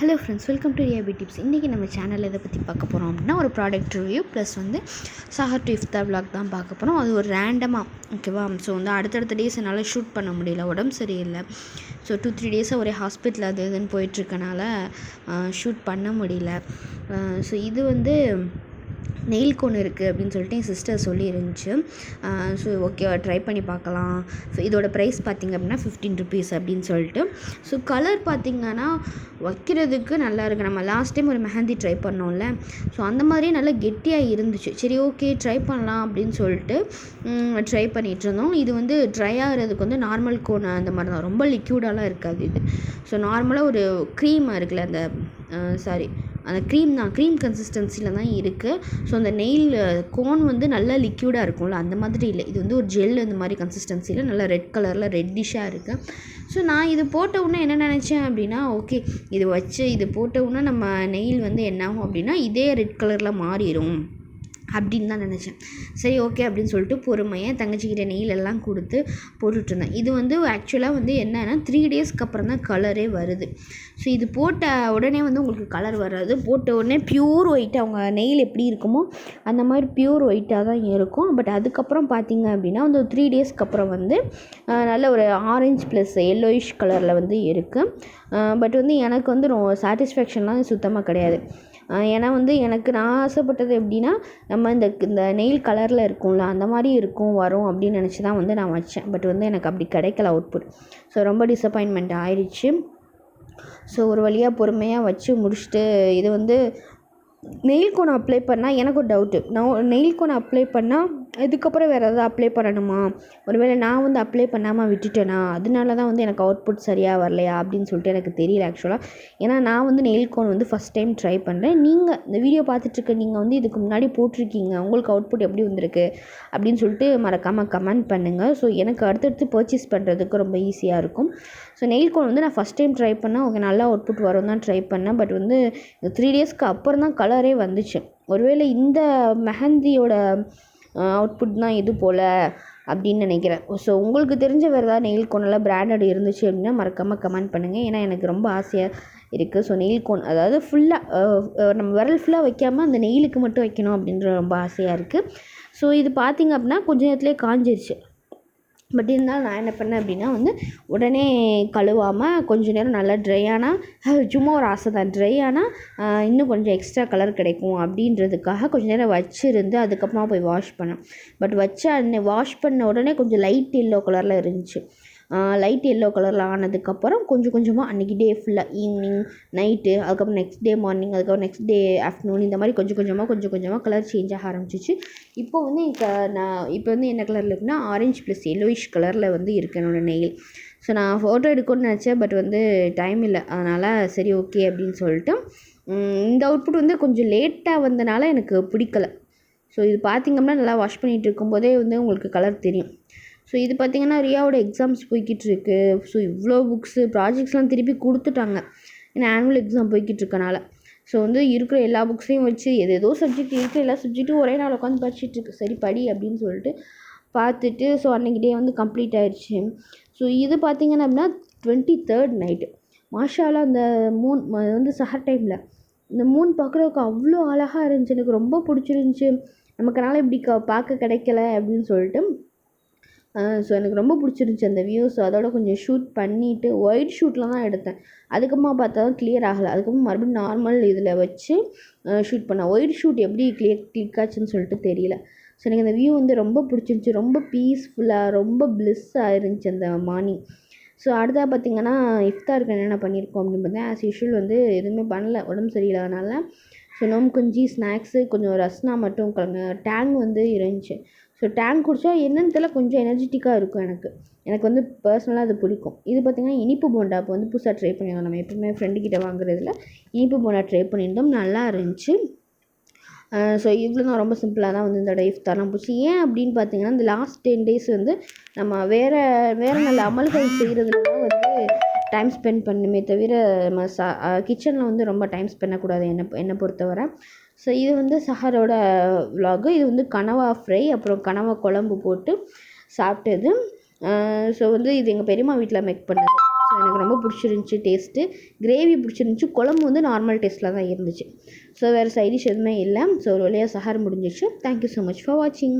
Hello friends welcome to ரியாபி tips இன்றைக்கி நம்ம சேனலில் இதை பற்றி பார்க்க போகிறோம் அப்படின்னா ஒரு ப்ராடக்ட் ரிவ்யூ ப்ளஸ் வந்து சஹர் டு இஃப்தார் விளாக் தான் பார்க்க போகிறோம் அது ஒரு ரேண்டமாக ஓகேவா ஸோ வந்து அடுத்தடுத்த டேஸ் என்னால் ஷூட் பண்ண முடியல உடம்பு சரியில்லை. ஸோ டூ த்ரீ டேஸாக ஒரே ஹாஸ்பிட்டல் அது இதுன்னு போயிட்டுருக்கனால ஷூட் பண்ண முடியல. ஸோ இது வந்து நெயில் கோன் இருக்குது அப்படின்னு சொல்லிட்டு என் சிஸ்டர் சொல்லியிருந்துச்சு. ஸோ ஓகே ட்ரை பண்ணி பார்க்கலாம். ஸோ இதோட ப்ரைஸ் பார்த்திங்க அப்படின்னா ஃபிஃப்டீன் ருபீஸ் அப்படின்னு சொல்லிட்டு. ஸோ கலர் பார்த்திங்கன்னா வைக்கிறதுக்கு நல்லா இருக்குது நம்ம லாஸ்ட் டைம் ஒரு மெஹந்தி ட்ரை பண்ணோம்ல. ஸோ அந்த மாதிரியே நல்லா கெட்டியாக இருந்துச்சு. சரி ஓகே ட்ரை பண்ணலாம் அப்படின்னு சொல்லிட்டு ட்ரை பண்ணிகிட்டு இருந்தோம். இது வந்து ட்ரை ஆகிறதுக்கு வந்து நார்மல் கோன் அந்த மாதிரி தான் ரொம்ப லிக்யூடாலாம் இருக்காது இது. ஸோ நார்மலாக ஒரு க்ரீமாக இருக்குல்ல அந்த சாரி அந்த க்ரீம் தான் க்ரீம் கன்சிஸ்டன்சியில் தான் இருக்குது ஸோ அந்த நெயில் கோன் வந்து நல்லா லிக்யூடாக இருக்கும்ல அந்த மாதிரி இல்லை. இது வந்து ஒரு ஜெல் அந்த மாதிரி கன்சிஸ்டன்சியில் நல்லா ரெட் கலரில் ரெட்டிஷாக இருக்குது ஸோ நான் இது போட்ட உடனே என்ன நினச்சேன் அப்படின்னா ஓகே இது வச்சு இது போட்ட உடனே நம்ம நெயில் வந்து என்னாகும் அப்படின்னா இதே ரெட் கலரில் மாறிடும் அப்படின்னு தான் நினச்சேன். சரி ஓகே அப்படின்னு சொல்லிட்டு பொறுமையாக தங்கச்சிக்கிட்ட நெயில் எல்லாம் கொடுத்து போட்டுட்ருந்தேன் இது வந்து ஆக்சுவலாக வந்து என்னென்னா த்ரீ டேஸ்க்கு அப்புறம் தான் கலரே வருது. ஸோ இது போட்ட உடனே வந்து உங்களுக்கு கலர் வராது. போட்ட உடனே ப்யூர் ஒயிட் அவங்க நெயில் எப்படி இருக்குமோ அந்த மாதிரி ப்யூர் ஒயிட்டாக தான் இருக்கும். பட் அதுக்கப்புறம் பார்த்தீங்க அப்படின்னா வந்து த்ரீ டேஸ்க்கு அப்புறம் வந்து நல்ல ஒரு ஆரஞ்சு ப்ளஸ் எல்லோயிஷ் கலரில் வந்து இருக்குது பட் வந்து எனக்கு வந்து ரொ சாட்டிஸ்ஃபேக்ஷன்லாம் சுத்தமாக கிடையாது. ஏன்னா வந்து எனக்கு நான் ஆசைப்பட்டது எப்படின்னா நம்ம இந்த இந்த நெயில் கலரில் இருக்கும்ல அந்த மாதிரி இருக்கும் வரும் அப்படின்னு நினச்சி தான் வந்து நான் வச்சேன். பட் வந்து எனக்கு அப்படி கிடைக்கல அவுட்புட் ஸோ ரொம்ப டிசப்பாயின்மெண்ட் ஆயிடுச்சு ஸோ ஒரு வழியாக பொறுமையாக வச்சு முடிச்சுட்டு இது வந்து நெயில் கோன் அப்ளை பண்ணால் எனக்கு ஒரு டவுட்டு நான் நெயில் கோன் அப்ளை பண்ணால் இதுக்கப்புறம் வேறு எதாவது அப்ளை பண்ணணுமா? ஒருவேளை நான் வந்து அப்ளை பண்ணாமல் விட்டுட்டேனா? அதனால தான் வந்து எனக்கு அவுட்புட் சரியாக வரலையா? அப்படின்னு சொல்லிட்டு எனக்கு தெரியல ஆக்சுவலாக ஏன்னா நான் வந்து நெயில் கோன் வந்து ஃபஸ்ட் டைம் ட்ரை பண்ணுறேன் நீங்கள் இந்த வீடியோ பார்த்துட்ருக்க நீங்கள் வந்து இதுக்கு முன்னாடி போட்டிருக்கீங்க. உங்களுக்கு அவுட்புட் எப்படி வந்திருக்கு? அப்படின்னு சொல்லிட்டு மறக்காமல் கமெண்ட் பண்ணுங்கள் ஸோ எனக்கு அடுத்தடுத்து பர்ச்சேஸ் பண்ணுறதுக்கு ரொம்ப ஈஸியாக இருக்கும். ஸோ நெயில் கோன் வந்து நான் ஃபஸ்ட் டைம் ட்ரை பண்ணேன். ஓகே நல்லா அவுட்புட் வரும் தான் ட்ரை பண்ணேன். பட் வந்து த்ரீ டேஸ்க்கு அப்புறம் தான் கலரே வந்துச்சு. ஒருவேளை இந்த மெஹந்தியோட அவுட்புட் தான் இது போல் அப்படின்னு நினைக்கிறேன். ஸோ உங்களுக்கு தெரிஞ்ச வேறு ஏதாவது நெயில் கோனெல்லாம் பிராண்டட் இருந்துச்சு அப்படின்னா மறக்காமல் கமெண்ட் பண்ணுங்கள் ஏன்னா எனக்கு ரொம்ப ஆசையாக இருக்குது ஸோ நெயில் கோன் அதாவது ஃபுல்லாக நம்ம விரல் ஃபுல்லாக வைக்காமல் அந்த நெயிலுக்கு மட்டும் வைக்கணும் அப்படின்ற ரொம்ப ஆசையாக இருக்குது ஸோ இது பார்த்திங்க அப்படின்னா கொஞ்ச நேரத்துலேயே காஞ்சிருச்சு. பட் இருந்தாலும் நான் என்ன பண்ணேன் அப்படின்னா வந்து உடனே கழுவாமல் கொஞ்ச நேரம் நல்லா ட்ரை ஆனால் சும்மா ஒரு ஆசை தான். ட்ரை ஆனால் இன்னும் கொஞ்சம் எக்ஸ்ட்ரா கலர் கிடைக்கும் அப்படின்றதுக்காக கொஞ்ச நேரம் வச்சுருந்து அதுக்கப்புறமா போய் வாஷ் பண்ணேன். பட் வச்ச அன்னை வாஷ் பண்ண உடனே கொஞ்சம் லைட் எல்லோ கலரில் இருந்துச்சு. லைட் எல்லோ கலரில் ஆனதுக்கப்புறம் கொஞ்சம் கொஞ்சமாக அன்றைக்கி டே ஃபுல்லாக ஈவினிங் நைட்டு அதுக்கப்புறம் நெக்ஸ்ட் டே மார்னிங் அதுக்கப்புறம் நெக்ஸ்ட் டே ஆஃப்டர்நூன் இந்த மாதிரி கொஞ்சம் கொஞ்சமாக கொஞ்சம் கொஞ்சமாக கலர் சேஞ்ச் ஆக ஆரம்பிச்சிச்சு. இப்போ வந்து எனக்கு நான் இப்போ வந்து என்ன கலரில் இருக்குன்னா ஆரஞ்ச் ப்ளஸ் எல்லோயிஷ் கலரில் வந்து இருக்குது என்னோடய நெயில் ஸோ நான் ஃபோட்டோ எடுக்கணும்னு நினச்சேன் பட் வந்து டைம் இல்லை. அதனால் சரி ஓகே அப்படின்னு சொல்லிட்டு இந்த அவுட்புட் வந்து கொஞ்சம் லேட்டாக வந்தனால எனக்கு பிடிக்கல. ஸோ இது பார்த்திங்கன்னா நல்லா வாஷ் பண்ணிகிட்டு இருக்கும்போதே வந்து உங்களுக்கு கலர் தெரியும். ஸோ இது பார்த்திங்கன்னா ரியாவோட எக்ஸாம்ஸ் போய்கிட்டு இருக்கு ஸோ இவ்வளோ புக்ஸு ப்ராஜெக்ட்ஸ்லாம் திருப்பி கொடுத்துட்டாங்க. ஏன்னா ஆனுவல் எக்ஸாம் போய்கிட்டு இருக்கனால ஸோ வந்து இருக்கிற எல்லா புக்ஸையும் வச்சு எது ஏதோ சப்ஜெக்ட் இருக்கிற எல்லா சப்ஜெக்ட்டும் ஒரே நாள் உட்காந்து படிச்சுட்டு இருக்கு சரி படி அப்படின்னு சொல்லிட்டு பார்த்துட்டு ஸோ அன்றைக்கி டே வந்து கம்ப்ளீட் ஆயிடுச்சு ஸோ இது பார்த்திங்கன்னா அப்படின்னா டுவெண்ட்டி தேர்ட் நைட்டு மாஷாலாம் அந்த மூன் வந்து சஹர் டைமில் இந்த மூன் பார்க்குறதுக்கு அவ்வளோ அழகாக இருந்துச்சு. எனக்கு ரொம்ப பிடிச்சிருந்துச்சி. நமக்குனால இப்படி க பார்க்க கிடைக்கல அப்படின்னு சொல்லிட்டு ஸோ எனக்கு ரொம்ப பிடிச்சிருந்துச்சி அந்த வியூ ஸோ அதோட கொஞ்சம் ஷூட் பண்ணிவிட்டு ஒயிட் ஷூட்டில் தான் எடுத்தேன். அதுக்கப்புறமா பார்த்தா தான் கிளியர் ஆகலை. அதுக்கப்புறம் மறுபடியும் நார்மல் இதில் வச்சு ஷூட் பண்ணேன். ஒயிட் ஷூட் எப்படி கிளியர் கிளிக் ஆச்சுன்னு சொல்லிட்டு தெரியல. ஸோ எனக்கு அந்த வியூ வந்து ரொம்ப பிடிச்சிருந்துச்சி. ரொம்ப பீஸ்ஃபுல்லாக ரொம்ப ப்ளிஸ்ஸாக இருந்துச்சு அந்த மார்னிங் ஸோ அடுத்தா பார்த்திங்கன்னா இஃப்தாருக்கு என்னென்ன பண்ணியிருக்கோம் அப்படின்னு பார்த்தா ஆஸ் யூஷுவல் வந்து எதுவுமே பண்ணல. உடம்பு சரியில்லாதனால ஸோ நோம் குஞ்சி ஸ்நாக்ஸு கொஞ்சம் ரஸ்னா மட்டும் கலங்க டேங் வந்து இருந்துச்சு. ஸோ டேங்க் குடித்தா என்னென்னு தெரியல கொஞ்சம் எனர்ஜெட்டிக்காக இருக்கும் எனக்கு. எனக்கு வந்து பர்சனலாக அது பிடிக்கும். இது பார்த்திங்கன்னா இனிப்பு போண்டா இப்போ வந்து புதுசாக ட்ரை பண்ணியிருந்தோம். நம்ம எப்பவுமே ஃப்ரெண்டுக்கிட்ட வாங்குறதுல இனிப்பு போண்டா ட்ரை பண்ணியிருந்தோம். நல்லா இருந்துச்சு. ஸோ இவ்வளோ தான் ரொம்ப சிம்பிளாக தான் வந்து இந்த தடவை இஃப்தார்லாம் போச்சு. ஏன் அப்படின்னு பார்த்தீங்கன்னா இந்த லாஸ்ட் டென் டேஸ் வந்து நம்ம வேறு வேறு நல்ல அமல்கள் செய்கிறதுல தான் வந்து டைம் ஸ்பெண்ட் பண்ணுமே தவிர நம்ம சா கிச்சனில் வந்து ரொம்ப டைம் ஸ்பெண்ட் பண்ணக்கூடாது என்னை என்னை பொறுத்தவரை. ஸோ இது வந்து சஹரோட விலாகு இது வந்து கனவா ஃப்ரை அப்புறம் கனவா குழம்பு போட்டு சாப்பிட்டது. ஸோ வந்து இது எங்கள் பெரியம்மா வீட்டில் மேக் பண்ணது. ஸோ எனக்கு ரொம்ப பிடிச்சிருந்துச்சி டேஸ்ட்டு கிரேவி பிடிச்சிருந்துச்சி. குழம்பு வந்து நார்மல் டேஸ்ட்டில் தான் இருந்துச்சு. ஸோ வேறு சைடிஷ் எதுவுமே இல்லை. ஸோ ஒரு வழியாக சஹர் முடிஞ்சிச்சு. தேங்க்யூ ஸோ மச் ஃபார் வாட்சிங்